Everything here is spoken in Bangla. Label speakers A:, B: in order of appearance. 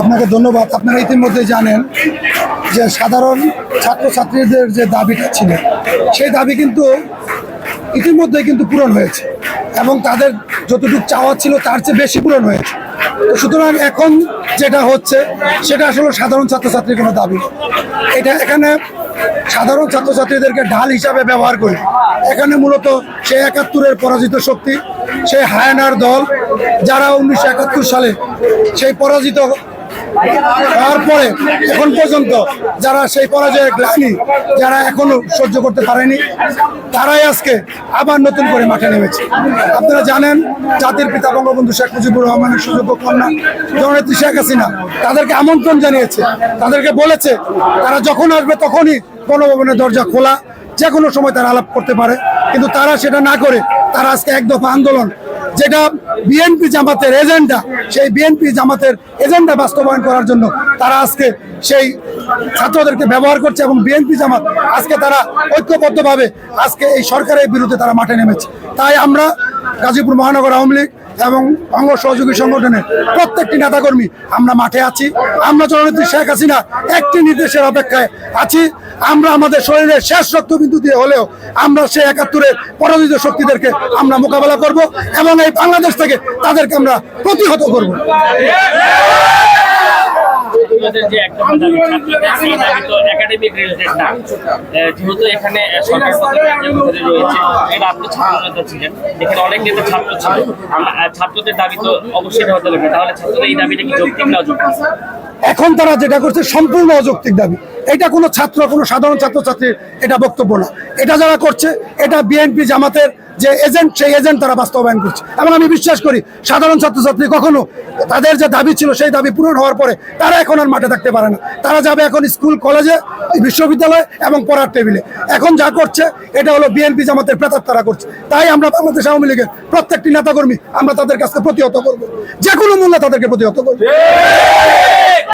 A: আপনাকে ধন্যবাদ। আপনারা ইতিমধ্যে জানেন যে সাধারণ ছাত্রছাত্রীদের যে দাবিটা ছিল, সেই দাবি কিন্তু ইতিমধ্যে কিন্তু পূরণ হয়েছে এবং তাদের যতটুকু চাওয়া ছিল তার চেয়ে বেশি পূরণ হয়েছে। সুতরাং এখন যেটা হচ্ছে, সেটা আসলে সাধারণ ছাত্রছাত্রীর কোনো দাবি এটা এখানে সাধারণ ছাত্রছাত্রীদেরকে ঢাল হিসাবে ব্যবহার করি। এখানে মূলত সেই একাত্তরের পরাজিত শক্তি, সেই হায়ানার দল, যারা উনিশশো একাত্তর সালে সেই পরাজিত তারপরে, এখন পর্যন্ত যারা সেই পরাজয়ের গ্লানি, যারা এখনও সহ্য করতে পারেনি, তারাই আজকে আবার নতুন করে মাঠে নেমেছে। আপনারা জানেন, জাতির পিতা বঙ্গবন্ধু শেখ মুজিবুর রহমানের সুযোগ্য কন্যা, জননেত্রী শেখ হাসিনা, তাদেরকে আমন্ত্রণ জানিয়েছে, তাদেরকে বলেছে, তারা যখন আসবে তখনই গণভবনের দরজা খোলা যে কোনো সময় তারা আলাপ করতে পারে, কিন্তু তারা সেটা না করে, তারা আজকে এক দফা আন্দোলন যেটা বিএনপি জামাতের এজেন্ডা, সেই বিএনপি জামাতের এজেন্ডা বাস্তবায়ন করার জন্য তারা আজকে সেই ছাত্রদেরকে ব্যবহার করছে এবং বিএনপি জামাত আজকে তারা ঐক্যবদ্ধভাবে আজকে এই সরকারের বিরুদ্ধে তারা মাঠে নেমেছে। তাই আমরা গাজীপুর মহানগর আওয়ামী লীগ এবং অঙ্গ সহযোগী সংগঠনের প্রত্যেকটি নেতাকর্মী আমরা মাঠে আছি। আমরা জননেত্রী শেখ হাসিনা একটি নির্দেশের অপেক্ষায় আছি। আমরা আমাদের শরীরের শেষ রক্তবিন্দু দিয়ে হলেও আমরা সে একাত্তরের পরাজিত শক্তিদেরকে আমরা মোকাবেলা করব এবং এই বাংলাদেশ থেকে তাদেরকে আমরা প্রতিহত করব।
B: ছাত্রদের যে একটা একাডেমিক রিলেটেড না। যেহেতু এখানে সরকার রয়েছে এটা আপনি ছাত্র নেতা ছিলেন এখানে অনেক নেতা ছাত্র ছিল। আমরা ছাত্রদের দাবি তো অবশ্যই হতে লাগবে তাহলে ছাত্রদের এই দাবিটা কি যৌক্তিক না অযৌক্তিক?
A: এখন তারা যেটা করছে সম্পূর্ণ অযৌক্তিক দাবি। এটা কোনো ছাত্র কোনো সাধারণ ছাত্রছাত্রীর এটা বক্তব্য না। এটা যারা করছে এটা বিএনপি জামাতের যে এজেন্ট সেই এজেন্ট তারা বাস্তবায়ন করছে। এবং আমি বিশ্বাস করি, সাধারণ ছাত্রছাত্রী কখনো তাদের যে দাবি ছিল, সেই দাবি পূরণ হওয়ার পরে তারা এখন আর মাঠে থাকতে পারে না। তারা যাবে এখন স্কুল, কলেজে, বিশ্ববিদ্যালয় এবং পড়ার টেবিলে। এখন যা করছে, এটা হলো বিএনপি জামাতের প্রেতার তারা করছে। তাই আমরা বাংলাদেশ আওয়ামী লীগের প্রত্যেকটি নেতাকর্মী আমরা তাদের কাছে প্রতিহত করব। যে কোনো মূল্যে তাদেরকে প্রতিহত করব।